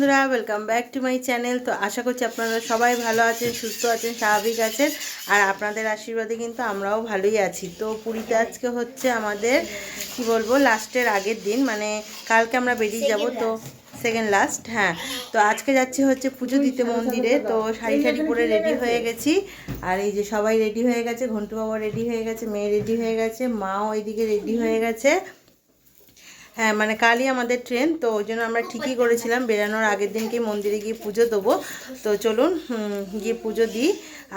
বন্ধুরা welcome back to my channel তো আশা করছি আপনারা সবাই ভালো আছেন, সুস্থ আছেন, স্বাভাবিক আছেন, আর আপনাদের আশীর্বাদে কিন্তু আমরাও ভালোই আছি। তো পুরীতে আজকে হচ্ছে আমাদের, কি বলব লাস্টের আগের দিন মানে কালকে আমরা বেরিয়ে যাব, তো সেকেন্ড লাস্ট হ্যাঁ। তো আজকে যাচ্ছি হচ্ছে পুজো দিতে মন্দিরে, তো শাড়ি শাড়ি পরে রেডি হয়ে গেছি। আর এই যে সবাই রেডি হয়ে গেছে, ঘন্টু বাবা রেডি হয়ে গেছে, মেয়ে রেডি হয়ে গেছে, মাও ওইদিকে রেডি হয়ে গেছে। হ্যাঁ মানে কালই আমাদের ট্রেন, তো ওই জন্য আমরা ঠিকই করেছিলাম। বেরানোর আগের দিনকে মন্দিরে গিয়ে পুজো দেবো। তো চলুন গিয়ে পুজো দিই।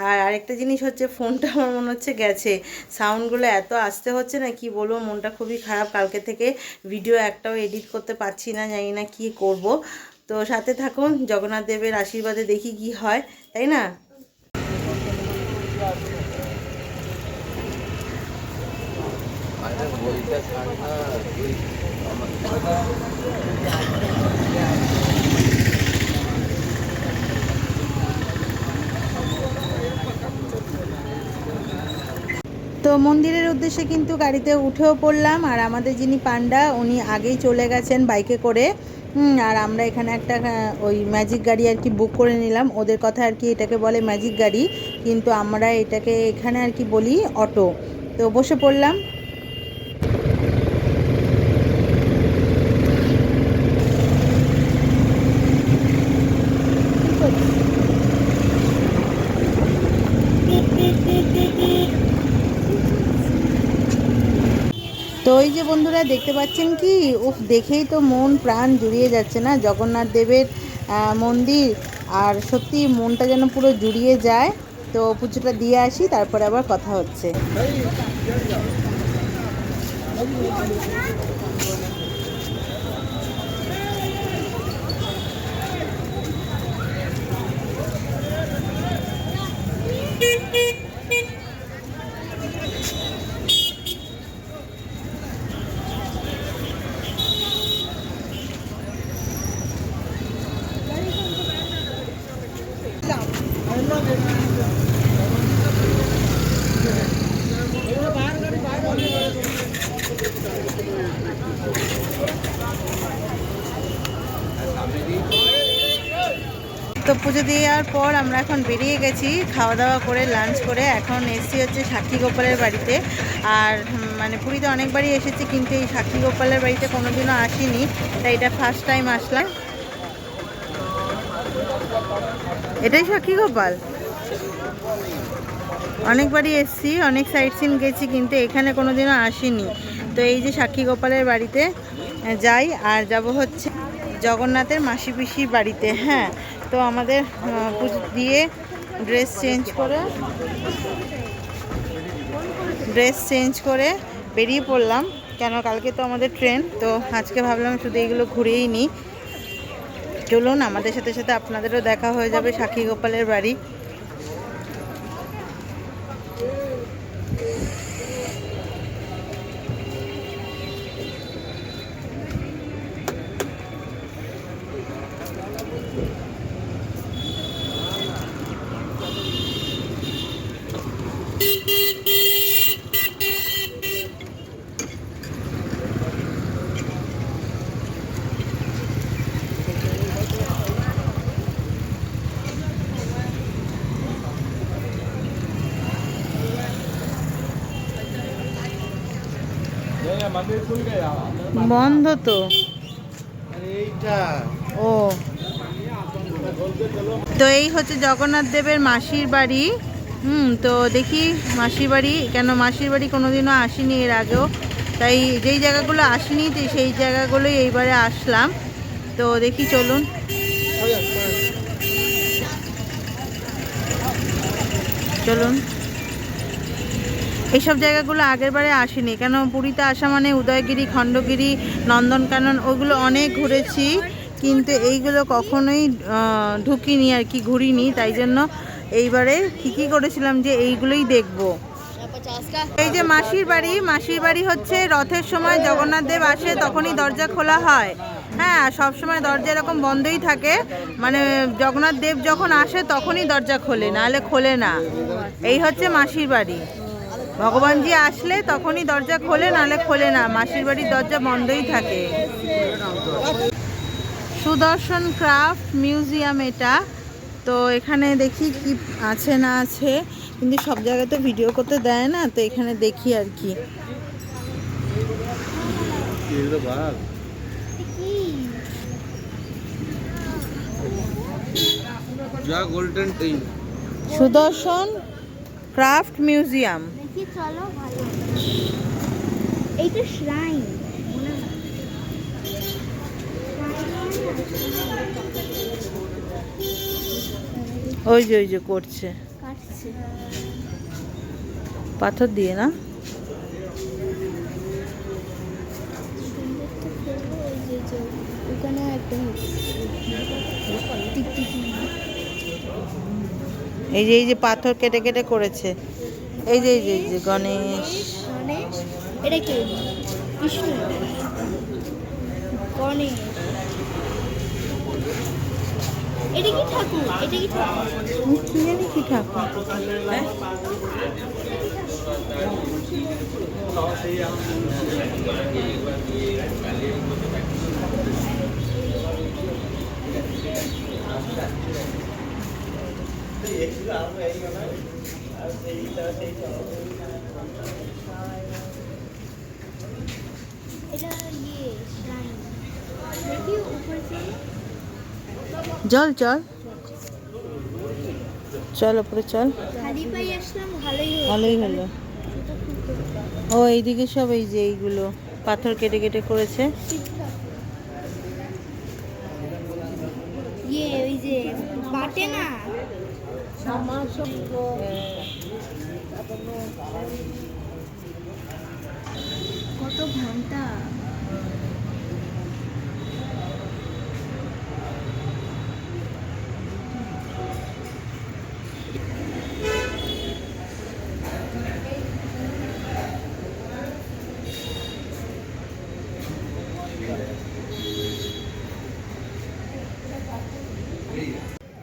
আর আরেকটা জিনিস হচ্ছে, ফোনটা আমার মনে হচ্ছে গেছে। সাউন্ডগুলো এত আসতে হচ্ছে না, কি বলব, মনটা খুবই খারাপ। কালকে থেকে ভিডিও একটাও এডিট করতে পারছি না, জানি না কি করব। তো সাথে থাকুন, জগন্নাথ দেবের আশীর্বাদে দেখি কি হয়, তাই না? আরে বইটা না তুই তো মন্দিরের উদ্দেশ্যে কিন্তু গাড়িতে উঠেও পড়লাম, আর আমাদের যিনি পান্ডা উনি আগেই চলে গেছেন বাইকে করে। আর আমরা এখানে একটা ওই ম্যাজিক গাড়ি আর কি বুক করে নিলাম। ওদের কথা আর কি এটাকে বলে ম্যাজিক গাড়ি, কিন্তু আমরা এটাকে এখানে আর কি বলি অটো তো বসে পড়লাম। তো এই যে বন্ধুরা দেখতে পাচ্ছেন কি উফ দেখেই তো মন প্রাণ জুড়িয়ে যাচ্ছে না জগন্নাথ দেবের মন্দির আর সত্যি মনটা যেন পুরো জুড়িয়ে যায় তো পুজোটা দিয়ে আসি তারপরে আবার কথা হচ্ছে তো পুজো দিয়ে যাওয়ার পর আমরা এখন বেরিয়ে গেছি, খাওয়া দাওয়া করে লাঞ্চ করে। এখন এসছি হচ্ছে সাক্ষী গোপালের বাড়িতে। আর মানে পুরীতে অনেকবারই এসেছি, কিন্তু এই সাক্ষী গোপালের বাড়িতে কোনোদিনও আসিনি। তাই এটা ফার্স্ট টাইম আসলাম। এটাই সাক্ষী গোপাল? অনেকবারই এসছি, অনেক সাইট সিন গেছি, কিন্তু এখানে কোনোদিনও আসিনি। তো এই যে সাক্ষী গোপালের বাড়িতে যাই। আর যাব হচ্ছে জগন্নাথের মাসি পিসির বাড়িতে হ্যাঁ। তো আমাদের দিয়ে ড্রেস চেঞ্জ করে ড্রেস চেঞ্জ করে বেরিয়ে পড়লাম। কেন, কালকে তো আমাদের ট্রেন তো আজকে ভাবলাম শুধু এইগুলো ঘুরেই নিই। চলুন, আমাদের সাথে সাথে আপনাদেরও দেখা হয়ে যাবে সাক্ষী গোপালের বাড়ি। বন্ধ তো। ও। তো এই হচ্ছে জগন্নাথ দেবের মাসির বাড়ি। হুম তো দেখি মাসির বাড়ি কেন মাসির বাড়ি কোনোদিনও আসিনি এর আগেও। তাই যেই জায়গাগুলো আসিনি তো সেই জায়গাগুলোই এইবারে আসলাম। তো দেখি চলুন। চলুন। এইসব জায়গাগুলো আগের বারে আসিনি। কেন পুরীতে আসা মানে উদয়গিরি, খণ্ডগিরি, নন্দনকানন ওগুলো অনেক ঘুরেছি, কিন্তু এইগুলো কখনোই ঢুকিনি আর কি, ঘুরিনি। তাই জন্য এইবারে ঠিকই করেছিলাম যে এইগুলোই দেখব। এই যে মাসির বাড়ি মাসির বাড়ি হচ্ছে রথের সময় জগন্নাথ দেব আসে তখনই দরজা খোলা হয়। হ্যাঁ সব সময় দরজা এরকম বন্ধই থাকে। মানে জগন্নাথ দেব যখন আসে তখনই দরজা খোলে, নাহলে খোলে না। এই হচ্ছে মাসির বাড়ি। ভগবানজি আসলে তখনই দরজা খোলে নাহলে খোলে না। মাসির বাড়ির দরজা বন্ধই থাকে। সুদর্শন ক্রাফট মিউজিয়াম এটা। তো এখানে দেখি কি আছে না আছে। কিন্তু সব জায়গায় তো ভিডিও করতে দেয় না তো এখানে দেখি আর কি। Sudarshan craft museum. দেখি চলো ভালো। এইটা শ্রাইন ওই যে ওই যে করছে। কাটছে। পাথর দিয়ে না? একটা এই যে এই যে পাথর কেটে কেটে করেছে। এই যে এই যে এই যে গণেশ। গণেশ এটা কি? কৃষ্ণ? গণেশ। এটা কি ঠাকুর? এটা কি ঠাকুর? আমি কি জানি কি ঠাকুর? হ্যাঁ? এটা ইয়ে শ্রাইন দেখি উপরে চলো চল চল। চল ওপরে চল। ভালোই হলো। ও এইদিকে সব এই যে এইগুলো পাথর কেটে কেটে করেছে। ইয়ে কত ঘণ্টা?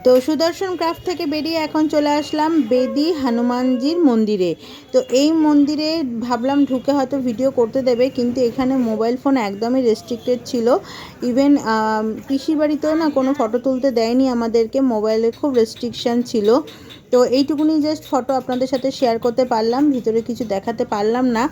তো সুদর্শন ক্রাফট থেকে বেরিয়ে এখন চলে আসলাম বেদি হনুমানজির মন্দিরে। তো এই মন্দিরে ভাবলাম ঢুকে হয়তো ভিডিও করতে দেবে, কিন্তু এখানে মোবাইল ফোন একদমই রেস্ট্রিক্টেড ছিল। ইভেন পিসির বাড়িতেও না কোনো ফটো তুলতে দেয়নি আমাদেরকে, মোবাইলে খুব রেস্ট্রিকশান ছিল। তো এইটুকুনি জাস্ট ফটো আপনাদের সাথে শেয়ার করতে পারলাম, ভিতরে কিছু দেখাতে পারলাম না।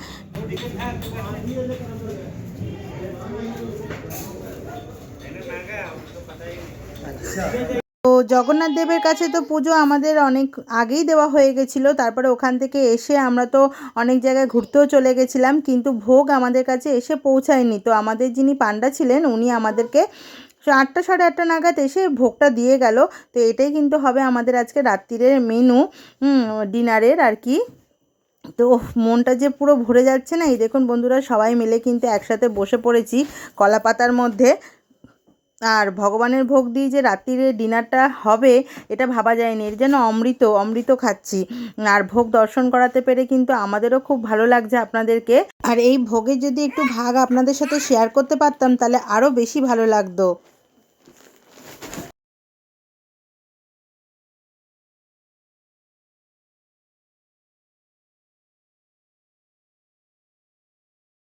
তো জগন্নাথ দেবের কাছে তো পুজো আমাদের অনেক আগেই দেওয়া হয়ে গেছিল, তারপরে ওখান থেকে এসে আমরা তো অনেক জায়গায় ঘুরতেও চলে গেছিলাম, কিন্তু ভোগ আমাদের কাছে এসে পৌঁছায়নি। তো আমাদের যিনি পান্ডা ছিলেন, উনি আমাদেরকে আটটা সাড়ে আটটা নাগাদ এসে ভোগটা দিয়ে গেল। তো এটাই কিন্তু হবে আমাদের আজকে রাত্রিরের মেনু ডিনারের আর কি। তো মনটা যে পুরো ভরে যাচ্ছে না। এই দেখুন বন্ধুরা, সবাই মিলে কিন্তু একসাথে বসে পড়েছি কলা পাতার মধ্যে। আর ভগবানের ভোগ দিয়ে যে রাত্রিরে ডিনারটা হবে, এটা ভাবা যায়নি। এর যেন অমৃত অমৃত খাচ্ছি। আর ভোগ দর্শন করাতে পেরে কিন্তু আমাদেরও খুব ভালো লাগছে আপনাদেরকে। আর এই ভোগের যদি একটু ভাগ আপনাদের সাথে শেয়ার করতে পারতাম, তাহলে আরও বেশি ভালো লাগতো।